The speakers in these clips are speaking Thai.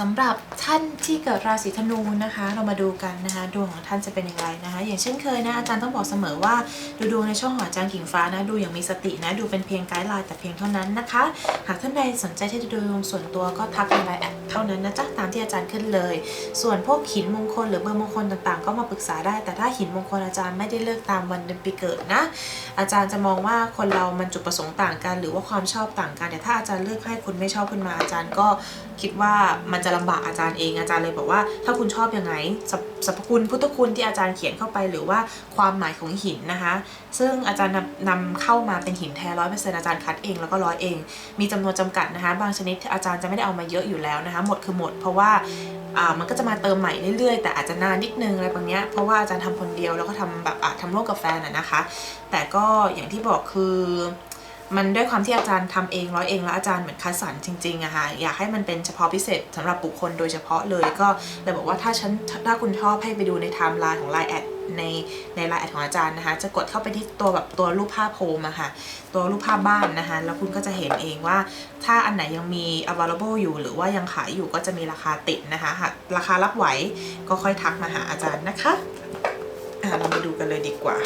สำหรับท่านที่เกิดราศีธนูนะคะ เรามาดูกันนะคะดวงของท่านจะเป็นอย่างไรนะคะ อย่างเช่นเคยนะอาจารย์ต้องบอกเสมอว่าดูดวงในช่องของอาจารย์กิ่งฟ้านะดูอย่างมีสตินะดูเป็นเพียงไกด์ไลน์แต่เพียงเท่านั้นนะคะ หากท่านใดสนใจที่จะดูดวงส่วนตัวก็ทักในไลน์แอดเท่านั้นนะจ๊ะตามที่อาจารย์ขึ้นเลย ส่วนพวกหินมงคลหรือเบอร์มงคลต่างๆ ก็มาปรึกษาได้ แต่ถ้าหินมงคลอาจารย์ไม่ได้เลือกตามวันเดือนปีเกิดนะอาจารย์จะมองว่าคนเรามันจุดประสงค์ต่างกัน หรือว่าความชอบต่างกันแต่ถ้าอาจารย์เลือกให้คุณไม่ชอบขึ้นมาอาจารย์ก็คิดว่ามันจะลำบากอาจารย์เองอาจารย์เลยบอกว่า ถ้าคุณชอบยังไงสรรพสรรพคุณพุทธคุณที่อาจารย์เขียนเข้าไปหรือว่าความหมายของหินนะคะ ซึ่งอาจารย์นำนำเข้ามาเป็นหินแท้ร้อยเปอร์เซ็นต์อาจารย์คัดเองแล้วก็ร้อยเอง มีจำนวนจำกัดนะคะ บางชนิดอาจารย์จะไม่ได้เอามาเยอะอยู่แล้วนะคะ หมดคือหมด เพราะว่ามันก็จะมาเติมใหม่เรื่อยๆ แต่อาจจะนานนิดนึงอะไรบางเนี้ยเพราะว่าอาจารย์ทำคนเดียวแล้วก็ทำแบบอะทำร่วมกับแฟนอะนะคะ แต่ก็อย่างที่บอกคือ มันด้วยความที่อาจารย์ทำเองร้อยเองแล้วอาจารย์เหมือนคัดสรรจริงๆอะค่ะอยากให้มันเป็นเฉพาะพิเศษสำหรับบุคคลโดยเฉพาะเลยก็เลยบอกว่าถ้าฉันถ้าคุณชอบให้ไปดูในไทม์ไลน์ของไลน์แอดในในไลน์แอดของอาจารย์นะคะ จะกดเข้าไปที่ตัวแบบตัวรูปภาพโฮมอะค่ะ ตัวรูปภาพบ้านนะคะ แล้วคุณก็จะเห็นเองว่า ถ้าอันไหนยังมี available อยู่ หรือว่ายังขายอยู่ก็จะมีราคาติดนะคะ หากราคารับไหวก็ค่อยทักมาหาอาจารย์นะคะอะเรามาดูกันเลยดีกว่า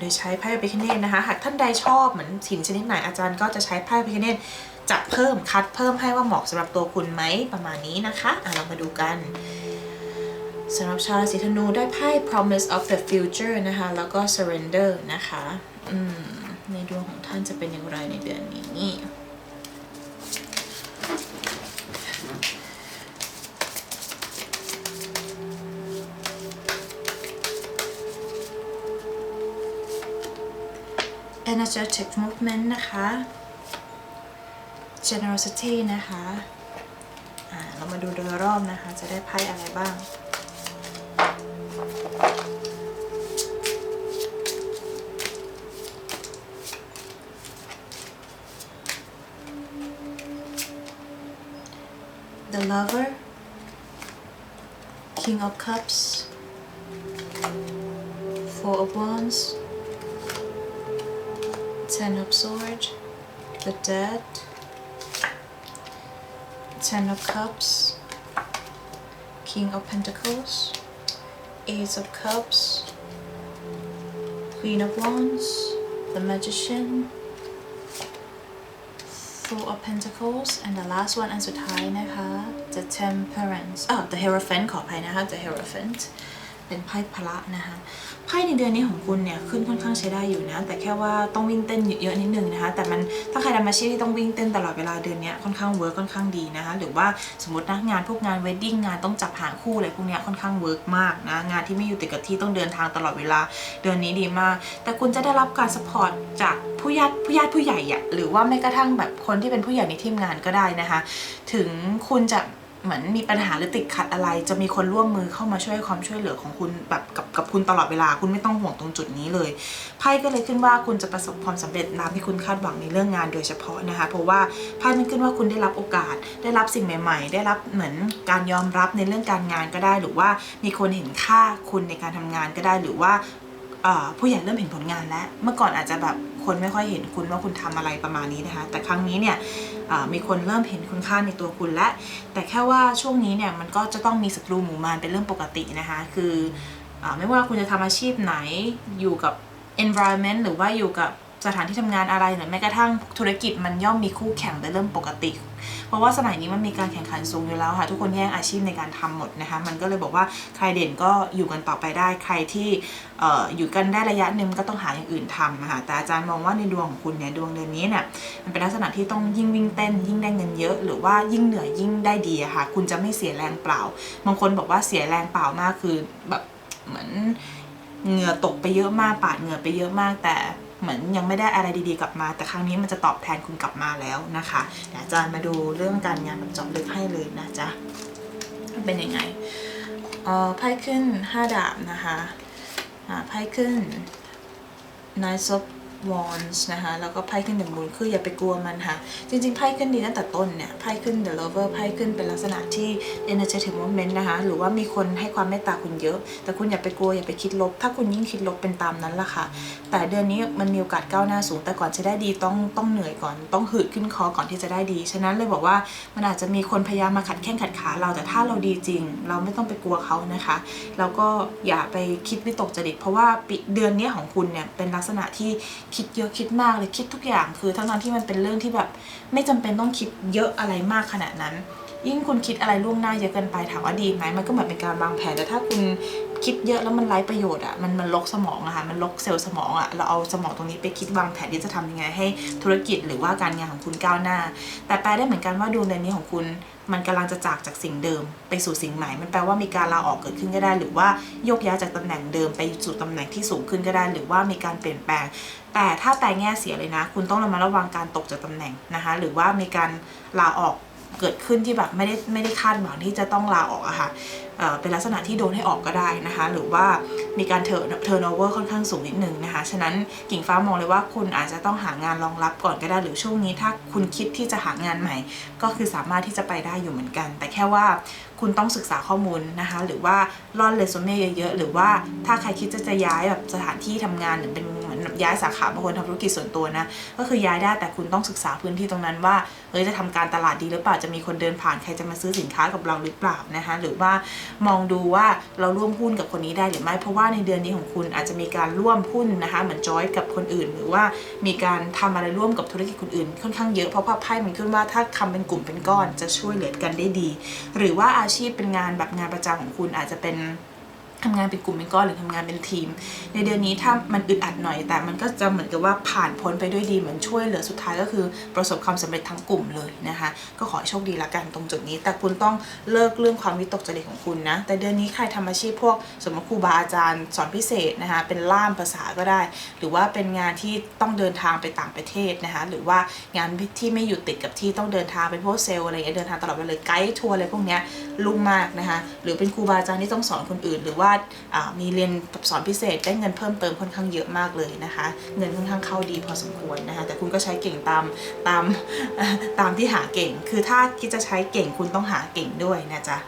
โดยใช้ไพ่พิคเนตนะคะ หากท่านใดชอบเหมือนสินชนิดไหนอาจารย์ก็จะใช้ไพ่พิคเนตจะเพิ่มคัดเพิ่มให้ว่าเหมาะสำหรับตัวคุณไหมประมาณนี้นะคะอ่าเรามาดูกันสำหรับชาวราศีธนูได้ไพ่ promise of the future นะคะ แล้วก็ surrender นะคะอืมในดวงของท่านจะเป็นอย่างไรในเดือนนี้ energetic movement นะคะ generosity นะคะเรามาดูโดยรอบนะคะ จะได้ไพ่อะไรบ้าง the lover king of cups four of wands Ten of Swords, the Dead, Ten of Cups, King of Pentacles, Ace of Cups, Queen of Wands, the Magician, Four of Pentacles, and the last one อันสุดท้ายนะคะ the Temperance อ่า the Hierophant ขออภัยนะคะ the Hierophant เป็นไพ่พระนะคะไพ่ในเดือนนี้ของคุณเนี่ยขึ้นค่อนข้างใช้ได้อยู่นะ แต่แค่ว่าต้องวิ่งเต้นเยอะๆนิดนึงนะคะแต่มันถ้าใครทำอาชีพที่ต้องวิ่งเต้นตลอดเวลาเดือนนี้ค่อนข้างเวิร์กค่อนข้างดีนะคะหรือว่าสมมตินะงานพวกงานเวดดิ้งงานต้องจับหางคู่อะไรพวกเนี้ยค่อนข้างเวิร์กมากนะงานที่ไม่อยู่ติดกับที่ต้องเดินทางตลอดเวลาเดือนนี้ดีมาก แต่คุณจะได้รับการสปอร์ตจากผู้ญาติผู้ญาติผู้ใหญ่อะหรือว่าแม้กระทั่งแบบคนที่เป็นผู้ใหญ่ในทีมงานก็ได้นะคะ ถึงคุณจะ เหมือนมีปัญหาหรือติดขัดอะไร จะมีคนร่วมมือเข้ามาช่วยความช่วยเหลือของคุณแบบกับกับคุณตลอดเวลา คุณไม่ต้องห่วงตรงจุดนี้เลยไพ่ก็เลยขึ้นว่าคุณจะประสบความสำเร็จตามที่คุณคาดหวังในเรื่องงานโดยเฉพาะนะคะ เพราะว่าไพ่มันขึ้นว่าคุณได้รับโอกาส ได้รับสิ่งใหม่ ๆ ได้รับเหมือนการยอมรับในเรื่องการงานก็ได้ หรือว่ามีคนเห็นค่าคุณในการทำงานก็ได้หรือว่าผู้ใหญ่เริ่มเห็นผลงานแล้ว เมื่อก่อนอาจจะแบบ คนไม่ค่อยเห็นคุณว่าคุณทำอะไรประมาณนี้นะคะ แต่ครั้งนี้เนี่ยมีคนเริ่มเห็นคุณค่าในตัวคุณและแต่แค่ว่าช่วงนี้เนี่ยมันก็จะต้องมีศัตรูหมู่มารเป็นเรื่องปกตินะคะ คือออไม่ว่าคุณจะทำอาชีพไหนอยู่กับ environment หรือว่าอยู่กับ สถานที่ทำงานอะไรหรือแม้กระทั่งธุรกิจมันย่อมมีคู่แข่งเป็นเรื่องปกติ เพราะว่าสมัยนี้มันมีการแข่งขันสูงอยู่แล้วค่ะ ทุกคนแย่งอาชีพในการทำหมดนะคะ มันก็เลยบอกว่าใครเด่นก็อยู่กันต่อไปได้ ใครที่อ่ออยู่กันได้ระยะหนึ่งก็ต้องหาอย่างอื่นทำนะคะแต่อาจารย์มองว่าในดวงของคุณเนี่ยดวงเดือนนี้เนี่ยมันเป็นลักษณะที่ต้องยิ่งวิ่งเต้น ยิ่งได้เงินเยอะ หรือว่ายิ่งเหนื่อยยิ่งได้ดีค่ะ คุณจะไม่เสียแรงเปล่า บางคนบอกว่าเสียแรงเปล่ามากคือแบบเหมือนเหงื่อตกไปเยอะมากปาดเหงื่อไปเยอะมากแต่ เหมือนยังไม่ได้อะไรดีๆกลับมา แต่ครั้งนี้มันจะตอบแทนคุณกลับมาแล้วนะคะเดี๋ยวอาจารย์มาดูเรื่องการงานแบบจอบลึกให้เลยนะจ๊ะเป็นยังไงเอ่อไพ่ขึ้น 5 ดาบนะคะอ่าไพ่ขึ้น Knights of wands นะคะ แล้วก็ไพ่ขึ้น the moon คืออย่าไปกลัวมันค่ะ จริงๆ ไพ่ขึ้นดีตั้งแต่ต้นเนี่ย ไพ่ขึ้น the lover ไพ่ขึ้นเป็นลักษณะที่ energetic movement นะคะ หรือว่ามีคนให้ความเมตตาคุณเยอะ แต่คุณอย่าไปกลัว อย่าไปคิดลบ ถ้าคุณยิ่งคิดลบเป็นตามนั้นล่ะค่ะ แต่เดือนนี้มันมีโอกาสก้าวหน้าสูง แต่ก่อนจะได้ดีต้องต้องเหนื่อยก่อน ต้องหืดขึ้นคอก่อนที่จะได้ดี ฉะนั้นเลยบอกว่ามันอาจจะมีคนพยายามมาขัดแข้งขัดขาเรา แต่ถ้าเราดีจริง เราไม่ต้องไปกลัวเขานะคะ แล้วก็อย่าไปคิดวิตกจริต เพราะว่าเดือนนี้ยของคุณเนี่ยเป็นลักษณะที่คิดเยอะคิดมากเลยคิดทุกอย่างคือทั้งนั้นที่มันเป็นเรื่องที่แบบ ไม่จำเป็นต้องคิดเยอะอะไรมากขนาดนั้น ยิ่งคุณคิดอะไรล่วงหน้าเยอะเกินไปถามว่าดีไหมมันก็เหมือนเป็นการวางแผนแต่ถ้าคุณ คิดเยอะแล้วมันไร้ประโยชน์อะมันมันลกสมองอะค่ะ มันลกเซลล์สมองอะเราเอาสมองตรงนี้ไปคิดวางแผนที่จะทำยังไง ให้ธุรกิจหรือว่าการงานของคุณก้าวหน้า แต่แปลได้เหมือนกันว่าดวงเดือนนี้ของคุณ มันกำลังจะจากจากสิ่งเดิม ไปสู่สิ่งใหม่ มันแปลว่ามีการลาออกเกิดขึ้นก็ได้ หรือว่าโยกย้ายจากตำแหน่งเดิมไปสู่ตำแหน่งที่สูงขึ้นก็ได้ หรือว่ามีการเปลี่ยนแปลง แต่ถ้าแปลแง่เสียเลยนะ คุณต้องระมัดระวังการตกจากตำแหน่งนะคะ หรือว่ามีการลาออก เกิดขึ้นที่แบบไม่ได้ไม่ได้คาดหวังที่จะต้องลาออกอะค่ะเป็นลักษณะที่โดนให้ออกก็ได้นะคะ หรือว่ามีการเทิร์นเทิร์นโอเวอร์ค่อนข้างสูงนิดนึงนะคะ ฉะนั้นกิ่งฟ้ามองเลยว่าคุณอาจจะต้องหางานรองรับก่อนก็ได้ หรือช่วงนี้ถ้าคุณคิดที่จะหางานใหม่ ก็คือสามารถที่จะไปได้อยู่เหมือนกัน แต่แค่ว่าคุณต้องศึกษาข้อมูลนะคะ หรือว่าร่อนเรซูเม่เยอะๆ หรือว่าถ้าใครคิดจะจะย้ายแบบสถานที่ทำงานหรือเป็น ย้ายสาขาบางคนทำธุรกิจส่วนตัวนะ ก็คือย้ายได้แต่คุณต้องศึกษาพื้นที่ตรงนั้นว่าเอ้ยจะทำการตลาดดีหรือเปล่าจะมีคนเดินผ่านใครจะมาซื้อสินค้ากับเราหรือเปล่านะคะหรือว่ามองดูว่าเราร่วมหุ้นกับคนนี้ได้หรือไม่เพราะว่าในเดือนนี้ของคุณอาจจะมีการร่วมหุ้นนะคะเหมือนจอยกับคนอื่น หรือว่ามีการทำอะไรร่วมกับธุรกิจคนอื่น ค่อนข้างเยอะเพราะว่าไพ่มันขึ้นว่าถ้าทำเป็นกลุ่มเป็นก้อนจะช่วยเหลือกันได้ดี หรือว่าอาชีพเป็นงานแบบงานประจำของคุณอาจจะเป็น ทำงานเป็นกลุ่มเป็นก้อนหรือทำงานเป็นทีม ในเดือนนี้ถ้ามันอึดอัดหน่อย แต่มันก็จะเหมือนกับว่าผ่านพ้นไปด้วยดีเหมือนช่วยเหลือสุดท้ายก็คือประสบความสำเร็จทั้งกลุ่มเลยนะคะ ก็ขอโชคดีละกันตรงจุดนี้ แต่คุณต้องเลิกเรื่องความวิตกจริตของคุณนะ แต่เดือนนี้ใครทำอาชีพพวกสมมติครูบาอาจารย์สอนพิเศษนะคะเป็นล่ามภาษาก็ได้ หรือว่าเป็นงานที่ต้องเดินทางไปต่างประเทศนะคะหรือว่างานที่ไม่อยู่ติดกับที่ต้องเดินทางเป็นพวกเซลล์อะไรเงี้ยเดินทางตลอดเวลาเลยไกด์ทัวร์อะไรพวกเนี้ยลุ่มมากนะคะหรือเป็นครูบาอาจารย์ที่ต้องสอนคนอื่นหรือว่าอ่ามีเรียนสอนพิเศษได้เงินเพิ่มเติมค่อนข้างเยอะมากเลยนะคะ เงินค่อนข้างเข้าดีพอสมควรนะคะ แต่คุณก็ใช้เก่งตามตามตามที่หาเก่ง คือถ้าคิดจะใช้เก่งคุณต้องหาเก่งด้วยนะจ๊ะ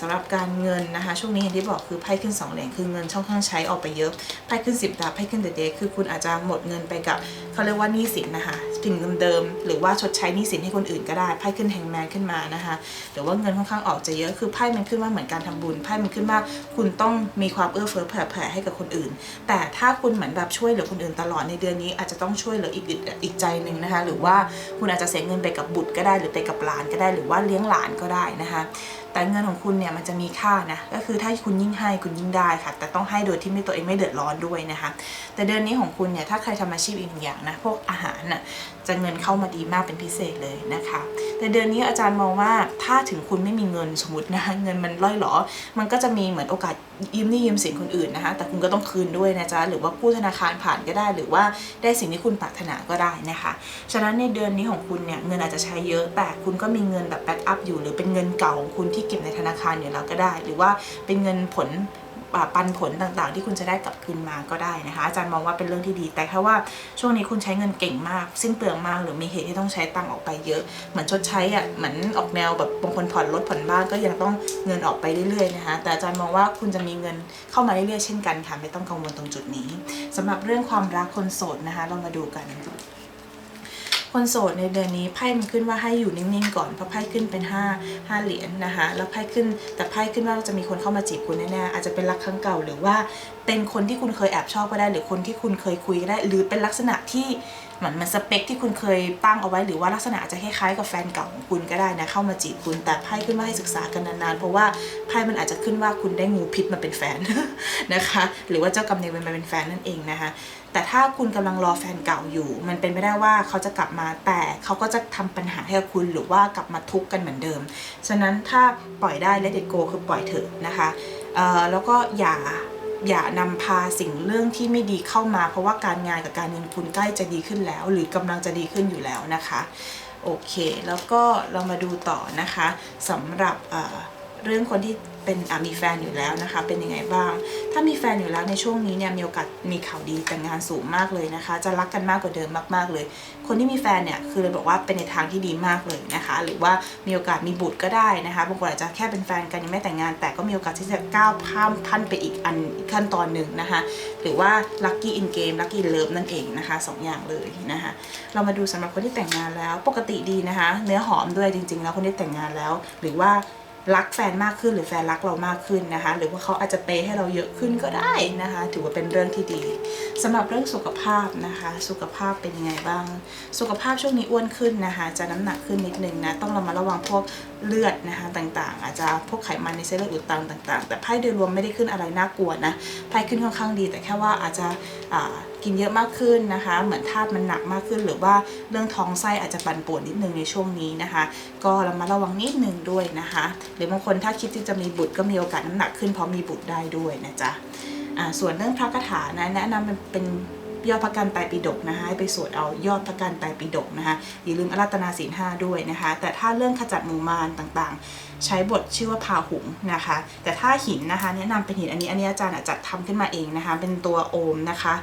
สำหรับการเงินนะคะ ช่วงนี้อย่างที่บอกคือไพ่ขึ้น2เหรียญคือเงินช่องข้างใช้ออกไปเยอะไพ่ขึ้น 10 ดาบไพ่ขึ้นเดเดย์คือคุณอาจจะหมดเงินไปกับเขาเรียกว่าหนี้สินนะคะถึงเดิมๆหรือว่าชดใช้หนี้สินให้คนอื่นก็ได้ไพ่ขึ้นแฮงแมนขึ้นมานะคะหรือว่าเงินค่อนข้างออกจะเยอะคือไพ่มันขึ้นว่าเหมือนการทำบุญไพ่มันขึ้นว่าคุณต้องมีความเอื้อเฟื้อเผื่อแผ่ให้กับคนอื่น แต่ถ้าคุณเหมือนแบบช่วยเหลือคนอื่นตลอดในเดือนนี้ อาจจะต้องช่วยเหลืออีกอีกอีกใจหนึ่งนะคะหรือว่าคุณอาจจะเสียเงินไปกับบุตรก็ได้หรือไปกับหลานก็ได้ หรือว่าเลี้ยงหลานก็ได้นะคะแต่เงินของคุณเนี่ยมันจะมีค่านะก็คือถ้าคุณยิ่งให้คุณยิ่งได้ค่ะ แต่ต้องให้โดยที่ไม่ตัวเองไม่เดือดร้อนด้วยนะคะ แต่เดือนนี้ของคุณเนี่ยถ้าใครทำอาชีพอีกหนึ่งอย่างนะพวกอาหารน่ะจะเงินเข้ามาดีมากเป็นพิเศษเลยนะคะ แต่เดือนนี้อาจารย์มองว่าถ้าถึงคุณไม่มีเงินสมมตินะคะเงินมันล่อยหลอ มันก็จะมีเหมือนโอกาสยืมหนี้ยืมสินคนอื่นนะคะแต่คุณก็ต้องคืนด้วยนะจ๊ะหรือว่ากู้ธนาคารผ่านก็ได้ หรือว่าได้สิ่งที่คุณปรารถนาก็ได้นะคะฉะนั้นในเดือนนี้ของคุณเนี่ยเงินอาจจะใช้เยอะแต่คุณก็มีเงินแบบแบ็กอัพอยู่ หรือเป็นเงินเก่าของคุณที่เก็บในธนาคารอยู่แล้วก็ได้ หรือว่าเป็นเงินผลปันผลต่างๆ ที่คุณจะได้กลับคืนมาก็ได้นะคะ อาจารย์มองว่าเป็นเรื่องที่ดี แต่แค่ว่าช่วงนี้คุณใช้เงินเก่งมาก สิ้นเปลืองมาก หรือมีเหตุที่ต้องใช้ตังออกไปเยอะ เหมือนชดใช้อะเหมือนออกแนวแบบบางคนผ่อนรถผ่อนบ้านก็ยังต้องเงินออกไปเรื่อยๆนะคะ แต่อาจารย์มองว่าคุณจะมีเงินเข้ามาเรื่อยๆเช่นกันค่ะไม่ต้องกังวลตรงจุดนี้สำหรับเรื่องความรักคนโสดนะคะ เรามาดูกัน คนโสดในเดือนนี้ไพ่มันขึ้นว่าให้อยู่นิ่งๆก่อนเพราะไพ่ขึ้นเป็น 5 5 เหรียญนะคะแล้วไพ่ขึ้นแต่ไพ่ขึ้นว่าจะมีคนเข้ามาจีบคุณแน่ๆอาจจะเป็นรักครั้งเก่าหรือว่าเป็นคนที่คุณเคยแอบชอบก็ได้ หรือคนที่คุณเคยคุยก็ได้ หรือเป็นลักษณะที่เหมือนมันสเปคที่คุณเคยตั้งเอาไว้ หรือว่าลักษณะอาจจะคล้ายๆกับแฟนเก่าของคุณก็ได้นะเข้ามาจีบคุณแต่ไพ่ขึ้นว่าให้ศึกษากันนานๆเพราะว่าไพ่มันอาจจะขึ้นว่าคุณได้งูพิษมาเป็นแฟนนะคะ หรือว่าเจ้ากรรมนายเวรมาเป็นแฟนนั่นเองนะคะแต่ถ้าคุณกำลังรอแฟนเก่าอยู่ มันเป็นไม่ได้ว่าเขาจะกลับมาแต่เขาก็จะทำปัญหาให้กับคุณหรือว่ากลับมาทุกข์กันเหมือนเดิม ฉะนั้นถ้าปล่อยได้และเด็ดโกคือปล่อยเถอะนะคะแล้วก็อย่า อย่านำพาสิ่งเรื่องที่ไม่ดีเข้ามา เพราะว่าการงานกับการเงินคุณใกล้จะดีขึ้นแล้ว หรือกำลังจะดีขึ้นอยู่แล้วนะคะ โอเค แล้วก็เรามาดูต่อนะคะสำหรับ เรื่องคนที่เป็นมีแฟนอยู่แล้วนะคะ เป็นยังไงบ้าง ถ้ามีแฟนอยู่แล้วในช่วงนี้เนี่ยมีโอกาสมีข่าวดีแต่งงานสูงมากเลยนะคะ จะรักกันมากกว่าเดิมมากๆเลย คนที่มีแฟนเนี่ยคือเลยบอกว่าเป็นในทางที่ดีมากเลยนะคะ หรือว่ามีโอกาสมีบุตรก็ได้นะคะบางคนอาจจะแค่เป็นแฟนกันยังไม่แต่งงาน แต่ก็มีโอกาสที่จะก้าวข้ามขั้นไปอีกอันอีกขั้นตอนหนึ่งนะคะ หรือว่า lucky in game lucky in love นั่นเองนะคะสองอย่างเลยนะคะ เรามาดูสำหรับคนที่แต่งงานแล้วปกติดีนะคะ เนื้อหอมด้วยจริง ๆ แล้วคนที่แต่งงานแล้ว หรือว่า รักแฟนมากขึ้นหรือแฟนรักเรามากขึ้นนะคะ หรือว่าเขาอาจจะเปให้เราเยอะขึ้นก็ได้นะคะ ถือว่าเป็นเรื่องที่ดีสำหรับเรื่องสุขภาพนะคะ สุขภาพเป็นยังไงบ้าง สุขภาพช่วงนี้อ้วนขึ้นนะคะ จะน้ำหนักขึ้นนิดนึงนะต้องเรามาระวังพวกเลือดนะคะต่างๆ อาจจะพวกไขมันในเส้นเลือดอุดตันต่าง ๆ แต่ไพ่โดยรวมไม่ได้ขึ้นอะไรน่ากลัวนะไพ่ขึ้นค่อนข้างดี แต่แค่ว่าอาจจะอ่า กินเยอะมากขึ้นนะคะ เหมือนธาตุมันหนักมากขึ้น หรือว่าเรื่องท้องไส้อาจจะปั่นป่วนนิดนึงในช่วงนี้นะคะ ก็เรามาระวังนิดนึงด้วยนะคะ หรือบางคนถ้าคิดที่จะมีบุตรก็มีโอกาสน้ำหนักขึ้นเพราะมีบุตรได้ด้วยนะจ๊ะอ่าส่วนเรื่องพระคาถานะแนะนำเป็นเป็น ยอดพระกันไตรปิฎกนะคะให้ไปสวดเอายอดพระกันไตรปิฎกนะคะอย่าลืมอาราตนาศีลห้าด้วยนะคะ แต่ถ้าเรื่องขจัดหมู่มารต่างๆ ใช้บทชื่อว่าพาหุงนะคะ แต่ถ้าหินนะคะ แนะนำเป็นหินอันนี้อันนี้อาจารย์อะจัดทำขึ้นมาเองนะคะ เป็นตัวโอมนะคะ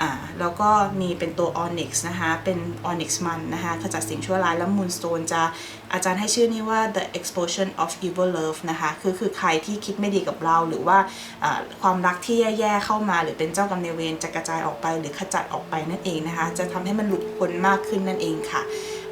อ่าแล้วก็มีเป็นตัว onyx นะคะเป็น onyx มันนะคะขจัดสิ่งชั่วร้ายแล้ว moonstone จะ อาจารย์ให้ชื่อนี้ว่า the explosion of evil love นะคะคือคือใครที่คิดไม่ดีกับเราหรือว่าอ่าความรักที่แย่ๆเข้ามา หรือเป็นเจ้ากรรมนายเวรจะกระจายออกไปหรือขจัดออกไปนั่นเองนะคะ จะทำให้มันหลุดพ้นมากขึ้นนั่นเองค่ะ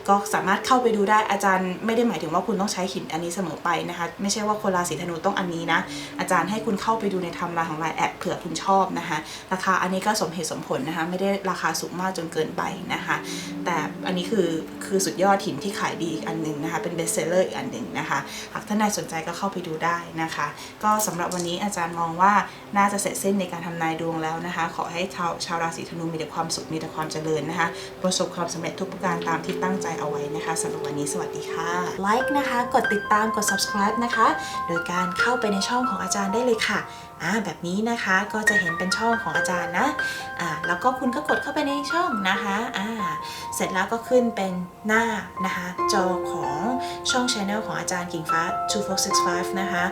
ก็สามารถเข้าไปดูได้อาจารย์ไม่ได้หมายถึงว่าคุณต้องใช้หินอันนี้เสมอไปนะคะไม่ใช่ว่าคนราศีธนูต้องอันนี้นะอาจารย์ให้คุณเข้าไปดูในไทำลายของรายแอดเผื่อคุณชอบนะคะราคาอันนี้ก็สมเหตุสมผลนะคะไม่ได้ราคาสูงมากจนเกินไปนะคะแต่อันนี้คือคือสุดยอดหินที่ขายดีอีกอันหนึ่งนะคะเป็นเบสเซลเลอร์อีกอันหนึ่งนะคะหากท่านใดสนใจก็เข้าไปดูได้นะคะ ก็สำหรับวันนี้อาจารย์มองว่าน่าจะเสร็จสิ้นในการทำนายดวงแล้วนะคะ ขอให้ชาวชาวราศีธนูมีแต่ความสุขมีแต่ความเจริญนะคะประสบความสำเร็จทุกประการตามที่ตั้งใจเอาไว้นะคะสำหรับวันนี้สวัสดีค่ะไลค์นะคะ กดติดตามกด subscribe นะคะ โดยการเข้าไปในช่องของอาจารย์ได้เลยค่ะอ่าแบบนี้นะคะก็จะเห็นเป็นช่องของอาจารย์นะอ่าแล้วก็คุณก็กดเข้าไปในช่องนะคะอ่าเสร็จแล้วก็ขึ้นเป็นหน้านะคะจอของช่อง Channel ของอาจารย์กิ่งฟ้า 2465 นะคะ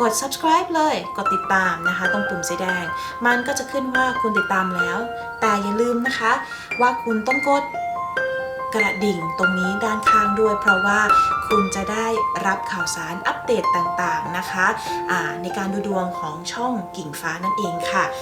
กด subscribe เลย กดติดตามนะคะ ตรงปุ่มสีแดง มันก็จะขึ้นว่าคุณติดตามแล้ว แต่อย่าลืมนะคะ ว่าคุณต้องกด กระดิ่งตรงนี้ด้านข้างด้วย เพราะว่าคุณจะได้รับข่าวสารอัปเดตต่างๆนะคะในการดูดวงของช่องกิ่งฟ้านั่นเองค่ะ